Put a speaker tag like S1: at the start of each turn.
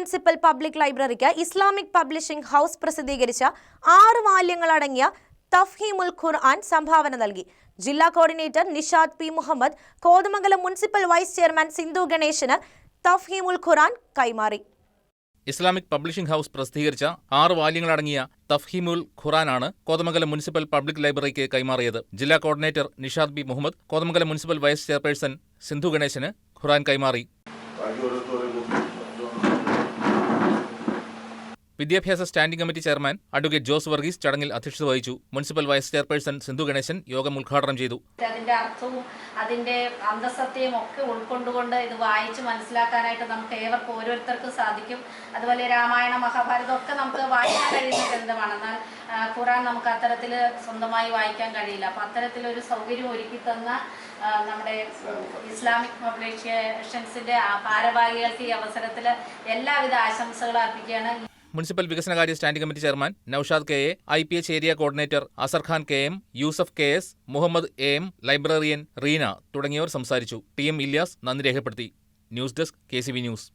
S1: Municipal public ലൈബ്രറിക്ക് Islamic publishing house പ്രസിദ്ധീകരിച്ച ആറ് വാല്യങ്ങൾ അടങ്ങിയ തഫ്ഹീമുൽ ഖുർആൻ സംഭാവന നൽകി. ജില്ലാ coordinator Nishad P Muhammad Kothamangalam municipal vice chairman Sindhu Ganeshan Tafheemul Quran കൈമാറി.
S2: ഇസ്ലാമിക് പബ്ലിഷിംഗ് ഹൗസ് പ്രസിദ്ധീകരിച്ച ആറ് വാല്യങ്ങളടങ്ങിയ തഫ്ഹീമുൽ ഖുറാനാണ് കോതമംഗലം മുനിസിപ്പൽ പബ്ലിക് ലൈബ്രറിക്ക് കൈമാറിയത്. ജില്ലാ coordinator Nishad B Muhammad Kothamangalam municipal vice chairperson Sindhu Ganeshan Quran കൈമാറി. വിദ്യാഭ്യാസ standing committee chairman advocate Jose Varghese ചടങ്ങിൽ അധ്യക്ഷത വഹിച്ചു. Municipal vice chairperson Sindhu Ganesan യോഗം ഉദ്ഘാടനം ചെയ്തു.
S3: അതിന്റെ അർത്ഥവും അതിന്റെ അന്തസത്തയും ഒക്കെ ഉൾക്കൊണ്ടുകൊണ്ട് ഇത് വായിച്ച് മനസ്സിലാക്കാനായിട്ട് നമുക്ക് ഏവർക്കും ഓരോരുത്തർക്കും സാധിക്കും. അതുപോലെ രാമായണ മഹാഭാരതം ഒക്കെ നമുക്ക് വായിക്കാൻ കഴിയുന്ന ഗ്രന്ഥമാണ്. എന്നാൽ ഖുറാൻ നമുക്ക് അത്തരത്തിൽ സ്വന്തമായി വായിക്കാൻ കഴിയില്ല. അപ്പം അത്തരത്തിലൊരു സൗകര്യം ഒരുക്കി തന്ന നമ്മുടെ ഇസ്ലാമിക് പബ്ലിക്കേഷൻസിന്റെ ആ ഭാരവാഹികൾക്ക് ഈ അവസരത്തിൽ എല്ലാവിധ ആശംസകളും അർപ്പിക്കുകയാണ്.
S2: മുനിസിപ്പൽ വികസനകാര്യ standing committee chairman Noushad K A I P H area coordinator Azarkhan K M Yusuf K S Muhammad A M librarian Reena തുടങ്ങിയവർ സംസാരിച്ചു. ടി എം ഇല്യാസ് നന്ദി രേഖപ്പെടുത്തി. News desk K news.